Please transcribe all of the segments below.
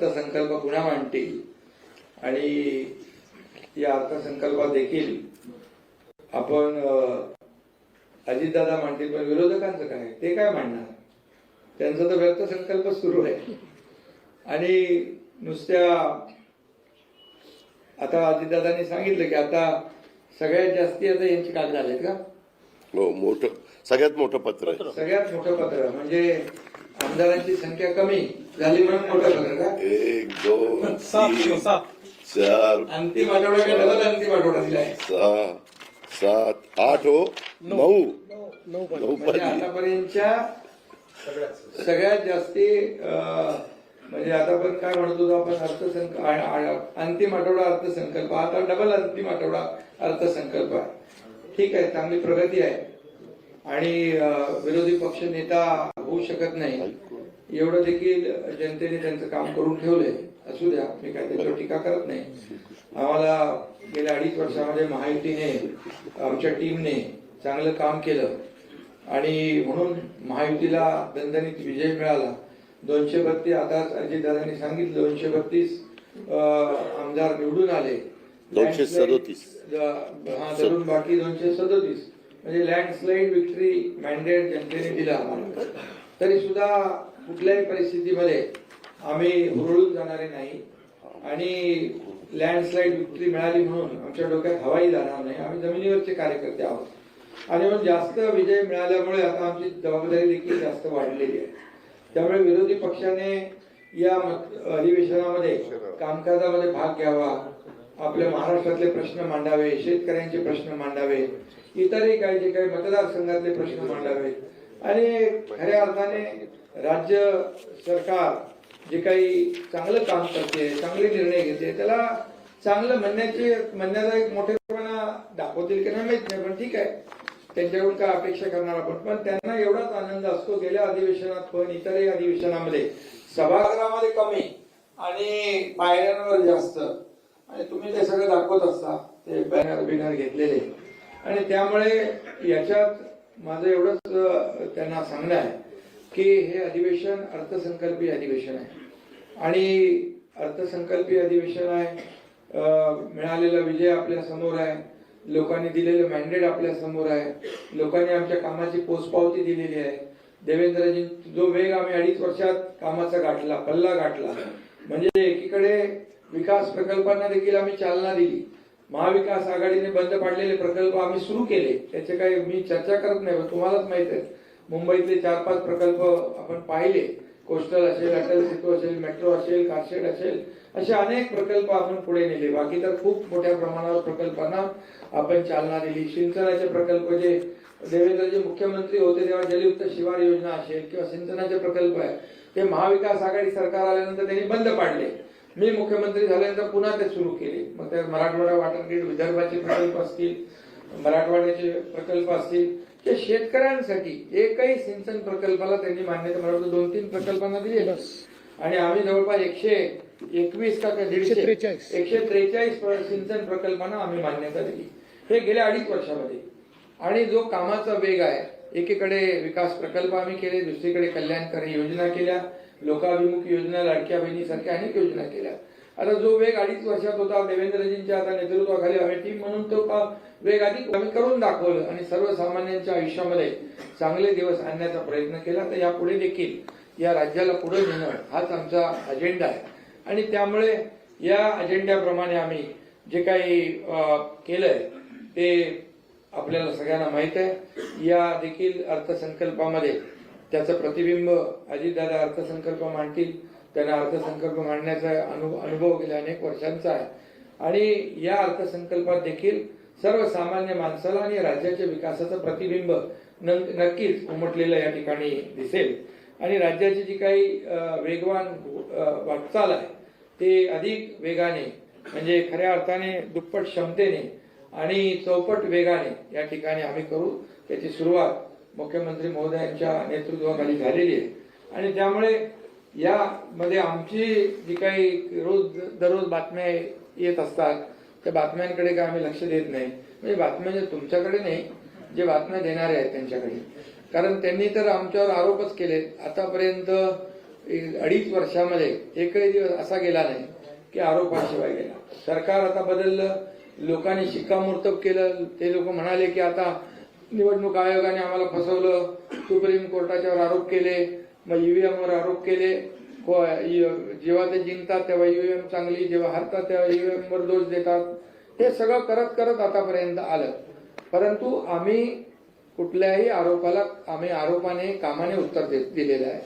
अर्थसंकल्प पुन्हा मांडतील. आणि या अर्थसंकल्पात देखील आपण अजितदादा मांडतील पण विरोधकांचं काय? ते काय मांडणार? त्यांचा तर व्यर्थ संकल्प सुरू आहे. आणि नुसत्या आता अजितदादांनी सांगितलं की आता सगळ्यात जास्ती आता यांची कागद आलेत का? हो मोठं सगळ्यात मोठं पत्र सगळ्यात मोठं पत्र म्हणजे आमदारांची संख्या कमी झाली म्हणून मोठं पत्र का? एक दोन सात तीन सात. चार अंतिम आठवडा का डबल अंतिम आठवडा दिलाय सहा सात आठ हो? नऊ. नऊ. पण. नऊ म्हणजे आतापर्यंतच्या सगळ्यात जास्ती अं, म्हणजे आतापर्यंत काय म्हणत होतो आपण अर्थसंक आ- आ- अंतिम आठवडा अर्थसंकल्प. आता डबल अंतिम आठवडा अर्थसंकल्प आहे. ठीक आहे चांगली प्रगती आहे. आणि अं, विरोधी पक्ष नेता होऊ शकत नाही. एवढं देखील जनतेने त्यांचं काम करून ठेवलंय. असू द्या मी काय त्याच्यावर टीका करत नाही. आम्हाला गेल्या अडीच वर्षामध्ये महायुतीने आमच्या टीमने चांगलं काम केलं. आणि म्हणून महायुतीला दणदणीत विजय मिळाला. दोनशे बत्तीस आता अजितदादांनी सांगितलं दोनशे बत्तीस आमदार निवडून आले. दोनशे सदोतीस. हा धरून बाकी दोनशे सदोतीस. म्हणजे लँडस्लाईड विक्ट्री मॅन्डेट जनतेने दिला आम्हाला. तरी सुद्धा कुठल्याही परिस्थितीमध्ये आम्ही हुरळून जाणारे नाही. आणि लँडस्लाईड विक्री मिळाली म्हणून आमच्या डोक्यात हवाही जाणार नाही. आम्ही जमिनीवरचे कार्यकर्ते आहोत. आणि म्हणून जास्त विजय मिळाल्यामुळे आता आमची जबाबदारी देखील जास्त वाढलेली आहे. त्यामुळे विरोधी पक्षाने या अधिवेशनामध्ये कामकाजामध्ये भाग घ्यावा. आपल्या महाराष्ट्रातले प्रश्न मांडावे शेतकऱ्यांचे प्रश्न मांडावे. इतरही काही जे काही मतदारसंघातले प्रश्न मांडावे. आणि खऱ्या अर्थाने राज्य सरकार जे काही चांगलं काम करते चांगले निर्णय घेते त्याला चांगलं म्हणण्याचे म्हणण्याचा एक मोठेपणा दाखवतील की नाही माहीत नाही पण ठीक आहे. त्यांच्याकडून काय अपेक्षा करणार आपण? पण त्यांना एवढाच आनंद असतो गेल्या अधिवेशनात पण इतरही अधिवेशनामध्ये. सभागृहामध्ये कमी आणि पायऱ्यांवर जास्त. आणि तुम्ही ते सगळं दाखवत असता ते बॅनर बिनर घेतलेले. आणि त्यामुळे याच्यात माझं एवढंच त्यांना सांगणं आहे की हे अधिवेशन अर्थसंकल्पीय अधिवेशन आहे. आणि अर्थसंकल्पीय अधिवेशन आहे मिळालेला विजय आपल्यासमोर आहे लोकांनी दिलेलं मॅन्डेट आपल्यासमोर आहे लोकांनी आमच्या कामाची पोचपावती दिलेली आहे. देवेंद्रजी जो वेग आम्ही अडीच वर्षात कामाचा गाठला पल्ला गाठला म्हणजे एकीकडे विकास प्रकल्पांना देखील आम्ही चालना दिली. महाविकास आघाडीने बंद पाडलेले प्रकल्प आम्ही सुरू केले त्याचे काही मी चर्चा करत नाही पण तुम्हालाच माहीत आहे. मुंबईतले चार पाच प्रकल्प आपण पाहिले. कोस्टल असेल अटल सेतू असेल मेट्रो असेल कारशेड असेल असे अनेक प्रकल्प आपण पुढे नेले. बाकी तर खूप मोठ्या प्रमाणावर प्रकल्पांना आपण चालना दिली. सिंचनाचे प्रकल्प जे देवेंद्रजी मुख्यमंत्री होते तेव्हा जलयुक्त शिवार योजना असेल किंवा सिंचनाचे प्रकल्प आहे ते महाविकास आघाडी सरकार आल्यानंतर त्यांनी बंद पाडले. मी मुख्यमंत्री झाल्यानंतर पुन्हा ते सुरू केले. मग त्या मराठवाडा वॉटर ग्रीड विदर्भाचे प्रकल्प असतील मराठवाड्याचे प्रकल्प असतील. ते शेतकऱ्यांसाठी एकही सिंचन प्रकल्पाला त्यांनी मान्यता वाटतं दोन तीन प्रकल्पांना दिली. आणि आम्ही जवळपास एकशे एकवीस का दीडशे 143. एकशे त्रेचाळीस सिंचन लोकांना आम्ही मान्यता दिली. हे गेल्या अडीच वर्षामध्ये. आणि जो कामाचा वेग आहे एकीकडे विकास प्रकल्प आम्ही केले दुसरीकडे कल्याणकारी योजना केल्या. लोकाभिमुख योजना लाडक्या बहिणीसारख्या अनेक योजना केल्या. आता जो वेग अडीच वर्षात होता देवेंद्रजींच्या आता नेतृत्वाखाली आम्ही टीम म्हणून तो वेग अधिक आम्ही करून दाखवलं आणि सर्वसामान्यांच्या आयुष्यामध्ये चांगले दिवस आणण्याचा प्रयत्न केला. तर यापुढे देखील या राज्याला पुढे नेणं हाच आमचा अजेंडा आहे. आणि त्यामुळे या अजेंड्याप्रमाणे आम्ही जे काही केलंय ते आपल्याला सगळ्यांना माहीत आहे. या देखील अर्थसंकल्पामध्ये त्याचं प्रतिबिंब अजितदादा अर्थसंकल्प मांडतील. त्यांना अर्थसंकल्प मांडण्याचा अनु अनुभव गेल्या अनेक वर्षांचा आहे. आणि या अर्थसंकल्पात देखील सर्वसामान्य माणसाला आणि राज्याच्या विकासाचं प्रतिबिंब न- नक्कीच उमटलेलं या ठिकाणी दिसेल. आणि राज्याची जी काही वेगवान वाटचाल आहे ते अधिक वेगाने म्हणजे खऱ्या अर्थाने दुप्पट क्षमतेने आणि चौपट वेगाने या ठिकाणी आम्ही करू त्याची सुरुवात मुख्यमंत्री महोदयांच्या नेतृत्वाखाली झालेली आहे. आणि त्यामुळे यामध्ये आमची जी काही रोज दररोज बातम्या येत असतात त्या बातम्यांकडे काय आम्ही लक्ष देत नाही. म्हणजे बातम्या जे तुमच्याकडे नाही जे बातम्या देणारे आहेत त्यांच्याकडे. कारण त्यांनी तर आमच्यावर आरोपच केले आतापर्यंत एक अडीच वर्षामध्ये एकही दिवस असा गेला नाही की आरोपाशिवाय गेला. सरकार आता बदललं लोकांनी शिक्कामोर्तब केलं. ते लोक म्हणाले की आता निवडणूक आयोगाने आम्हाला फसवलं. सुप्रीम कोर्टाच्यावर आरोप केले. मग ईव्हीएम वर आरोप केले. जेव्हा ते जिंकतात तेव्हा ईव्हीएम चांगली जेव्हा हरतात तेव्हा ईव्हीएम वर दोष देतात. हे सगळं करत करत आतापर्यंत आलं. परंतु आम्ही कुठल्याही आरोपाला आम्ही आरोपाने कामाने उत्तर दे- दिलेलं आहे.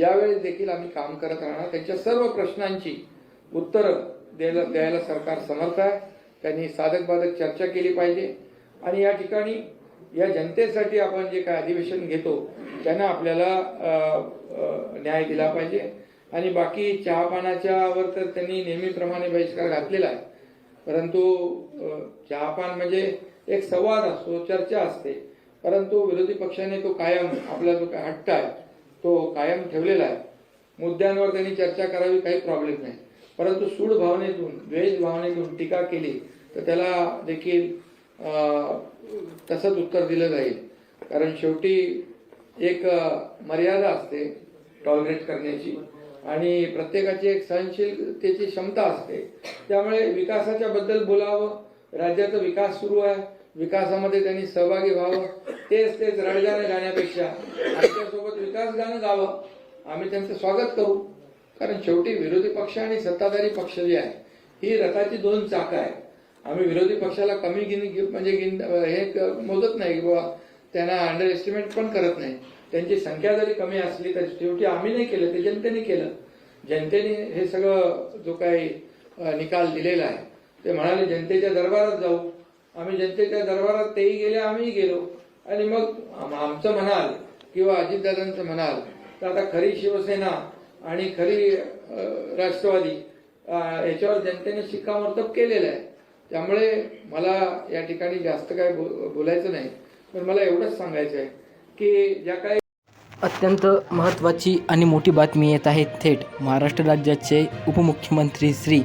यावेळी देखील आम्ही काम करत राहणार. त्यांच्या सर्व प्रश्नांची उत्तरं द्यायला द्यायला सरकार समर्थ आहे. त्यांनी साधक बाधक चर्चा केली पाहिजे. आणि या ठिकाणी या जनतेसाठी आपण जे काय अधिवेशन घेतो त्यांना आपल्याला न्याय दिला पाहिजे. आणि बाकी चहापानाच्यावर तर त्यांनी नेहमीप्रमाणे बहिष्कार घातलेला आहे. परंतु चहापान म्हणजे एक संवाद असतो चर्चा असते. परंतु विरोधी पक्षाने तो कायम आपला जो काय हट्ट आहे तो कायम ठेवलेला आहे. मुद्द्यांवर त्यांनी चर्चा करावी काही प्रॉब्लेम नाही. परंतु सूड भावनेतून द्वेष भावनेतून टीका केली तर त्याला देखील तसंच उत्तर दिलं जाईल. कारण शेवटी एक मर्यादा असते टॉलरेट करण्याची. आणि प्रत्येकाची एक सहनशीलतेची क्षमता असते. त्यामुळे विकासाच्या बद्दल बोलावं राज्याचा विकास सुरू आहे विकासामध्ये त्यांनी सहभागी व्हावं तेच तेच रडगाणं गाण्यापेक्षा आमच्यासोबत विकास गाणं गावं आम्ही त्यांचं स्वागत करू. कारण शेवटी विरोधी पक्ष आणि सत्ताधारी पक्ष जे आहे ही रथाची दोन चाकं आहे आम्ही विरोधी पक्षाला कमी गिन गि- म्हणजे गिन हे क- मोजत नाही की बाबा त्यांना अंडर एस्टिमेट पण करत नाही. त्यांची संख्या जरी कमी असली तरी शेवटी आम्ही नाही केलं ते जनतेने केलं. जनतेने हे सगळं जो काही निकाल दिलेला आहे ते म्हणाले जनतेच्या दरबारात जाऊ. आम्ही जनतेच्या दरबारात तेही गेले आम्हीही गेलो. आणि मग आमचं म्हणाल किंवा अजितदादांचं म्हणाल तर आता खरी शिवसेना आणि खरी राष्ट्रवादी याच्यावर जनतेने शिक्कामोर्तब केलेलं आहे. त्यामुळे मला या ठिकाणी जास्त काय बो- बोलायचं नाही. पण मला एवढंच सांगायचं आहे की ज्या काय अत्यंत महत्त्वाची आणि मोठी बातमी येत आहे थेट महाराष्ट्र राज्याचे उपमुख्यमंत्री श्री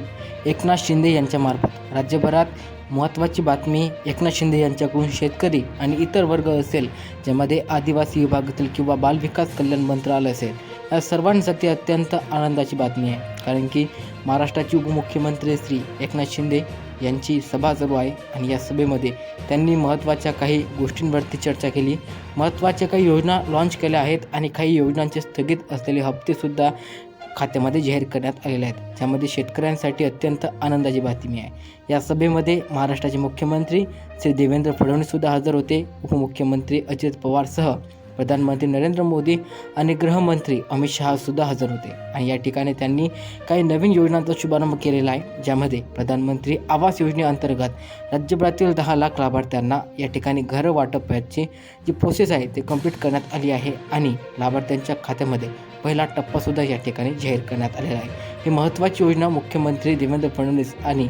एकनाथ शिंदे यांच्यामार्फत राज्यभरात महत्त्वाची बातमी एकनाथ शिंदे यांच्याकडून शेतकरी आणि इतर वर्ग असेल ज्यामध्ये आदिवासी विभागातील किंवा बालविकास कल्याण मंत्रालय असेल या सर्वांसाठी अत्यंत आनंदाची बातमी आहे. कारण की महाराष्ट्राचे उपमुख्यमंत्री श्री एकनाथ शिंदे यांची सभा चालू आहे आणि या सभेमध्ये त्यांनी महत्त्वाच्या काही गोष्टींवरती चर्चा केली. महत्त्वाच्या काही योजना लॉन्च केल्या आहेत आणि काही योजनांचे स्थगित असलेले हप्तेसुद्धा खात्यामध्ये जाहीर करण्यात आलेले आहेत. ज्यामध्ये शेतकऱ्यांसाठी अत्यंत आनंदाची बातमी आहे. या सभेमध्ये महाराष्ट्राचे मुख्यमंत्री श्री देवेंद्र फडणवीससुद्धा हजर होते. उपमुख्यमंत्री अजित पवारसह प्रधानमंत्री नरेंद्र मोदी आणि गृहमंत्री अमित शहासुद्धा हजर होते. आणि या ठिकाणी त्यांनी काही नवीन योजनांचा शुभारंभ केलेला आहे ज्यामध्ये प्रधानमंत्री आवास योजनेअंतर्गत राज्यभरातील दहा लाख लाभार्थ्यांना या ठिकाणी घरं वाटपाची जी प्रोसेस आहे ते कंप्लीट करण्यात आली आहे आणि लाभार्थ्यांच्या खात्यामध्ये पहिला टप्पासुद्धा या ठिकाणी जाहीर करण्यात आलेला आहे. ही महत्त्वाची योजना मुख्यमंत्री देवेंद्र फडणवीस आणि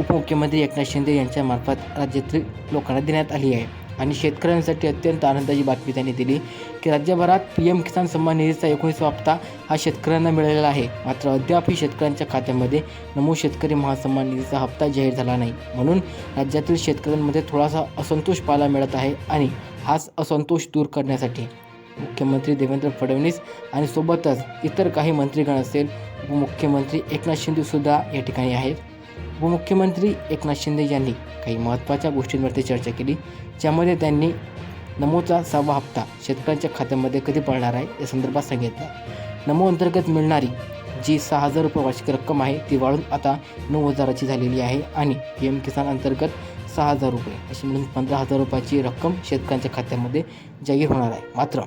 उपमुख्यमंत्री एकनाथ शिंदे यांच्यामार्फत राज्यातील लोकांना देण्यात आली आहे. आणि शेतकऱ्यांसाठी अत्यंत आनंदाची बातमी त्यांनी दिली की राज्यभरात पी एम किसान सन्मान निधीचा एकोणीसवा हप्ता हा शेतकऱ्यांना मिळालेला आहे. मात्र अद्यापही शेतकऱ्यांच्या खात्यामध्ये नमो शेतकरी महासन्मान निधीचा हप्ता जाहीर झाला नाही. म्हणून राज्यातील शेतकऱ्यांमध्ये थोडासा असंतोष पाहायला मिळत आहे आणि हाच असंतोष दूर करण्यासाठी मुख्यमंत्री देवेंद्र फडणवीस आणि सोबतच इतर काही मंत्रीगण असेल उपमुख्यमंत्री एकनाथ शिंदेसुद्धा या ठिकाणी आहेत. उपमुख्यमंत्री एकनाथ शिंदे यांनी काही महत्त्वाच्या गोष्टींवरती चर्चा केली ज्यामध्ये त्यांनी नमोचा सहावा हप्ता शेतकऱ्यांच्या खात्यामध्ये कधी पडणार आहे या संदर्भात सांगितलं. नमो अंतर्गत मिळणारी जी सहा हजार रुपये वार्षिक रक्कम आहे ती वाढून आता नऊ हजाराची झालेली आहे आणि पी एम किसान अंतर्गत सहा हजार रुपये अशी मिळून पंधरा हजार रुपयाची रक्कम शेतकऱ्यांच्या खात्यामध्ये जाहीर होणार आहे. मात्र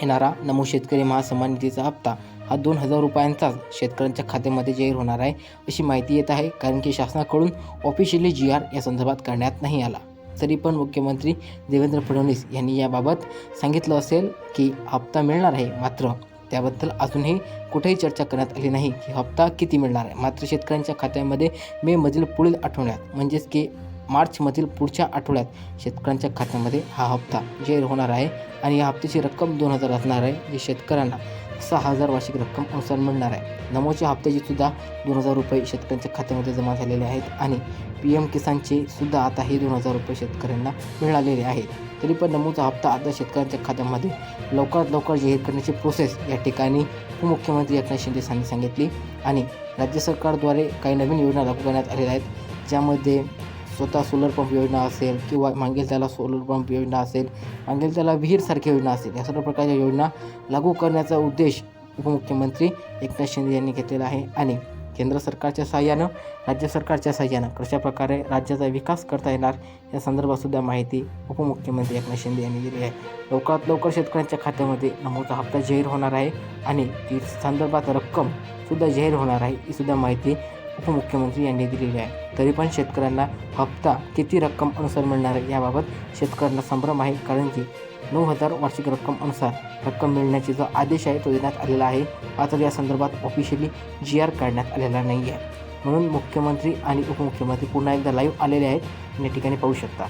येणारा नमो शेतकरी महासन्मान निधीचा हप्ता हा दोन हजार रुपयांचाच शेतकऱ्यांच्या खात्यामध्ये जाहीर होणार आहे अशी माहिती येत आहे. कारण की शासनाकडून ऑफिशियली जी आर या संदर्भात करण्यात नाही आला. तरी पण मुख्यमंत्री देवेंद्र फडणवीस यांनी याबाबत सांगितलं असेल की हप्ता मिळणार आहे मात्र त्याबद्दल अजूनही कुठेही चर्चा करण्यात आली नाही. की हप्ता किती मिळणार आहे? मात्र शेतकऱ्यांच्या खात्यामध्ये मेमधील पुढील आठवड्यात म्हणजेच की मार्चमधील पुढच्या आठवड्यात शेतकऱ्यांच्या खात्यामध्ये हा हप्ता जाहीर होणार आहे. आणि या हप्त्याची रक्कम दोन हजार असणार आहे जी शेतकऱ्यांना सहा हजार वार्षिक रक्कम अनुसार मिळणार आहे. नमोच्या हप्त्याची सुद्धा दोन हजार रुपये शेतकऱ्यांच्या खात्यामध्ये जमा झालेले आहेत आणि पी एम किसानचे सुद्धा आता हे दोन हजार रुपये शेतकऱ्यांना मिळालेले आहेत तरी पण नमोचा हप्ता आता शेतकऱ्यांच्या खात्यामध्ये लवकरात लवकर जाहीर करण्याची प्रोसेस या ठिकाणी उपमुख्यमंत्री एकनाथ शिंदे यांनी सांगितली आणि राज्य सरकारद्वारे काही नवीन योजना लागू करण्यात आलेल्या आहेत ज्यामध्ये स्वतः सोलर पंप योजना असेल किंवा मागेल त्याला सोलर पंप योजना असेल मागेल त्याला विहीरसारखी योजना असेल या सर्व प्रकारच्या योजना लागू करण्याचा उद्देश उपमुख्यमंत्री एकनाथ शिंदे यांनी घेतलेला आहे. आणि केंद्र सरकारच्या सहाय्यानं राज्य सरकारच्या सहाय्यानं कशाप्रकारे राज्याचा विकास करता येणार या संदर्भातसुद्धा माहिती उपमुख्यमंत्री एकनाथ शिंदे यांनी दिली आहे. लवकरात लवकर शेतकऱ्यांच्या खात्यामध्ये नमूचा हप्ता जाहीर होणार आहे आणि ती संदर्भात रक्कमसुद्धा जाहीर होणार आहे ही सुद्धा माहिती उपमुख्यमंत्री यांनी दिलेली आहे. तरी पण शेतकऱ्यांना हप्ता किती रक्कम अनुसार मिळणार आहे याबाबत शेतकऱ्यांना संभ्रम आहे. कारण की नऊ हजार वार्षिक रक्कम अनुसार रक्कम मिळण्याचे जो आदेश आहे तो देण्यात आलेला आहे. मात्र या संदर्भात ऑफिशियली जी आर काढण्यात आलेला नाही आहे म्हणून मुख्यमंत्री आणि उपमुख्यमंत्री पुन्हा एकदा लाईव्ह आलेले आहेत. या ठिकाणी पाहू शकता.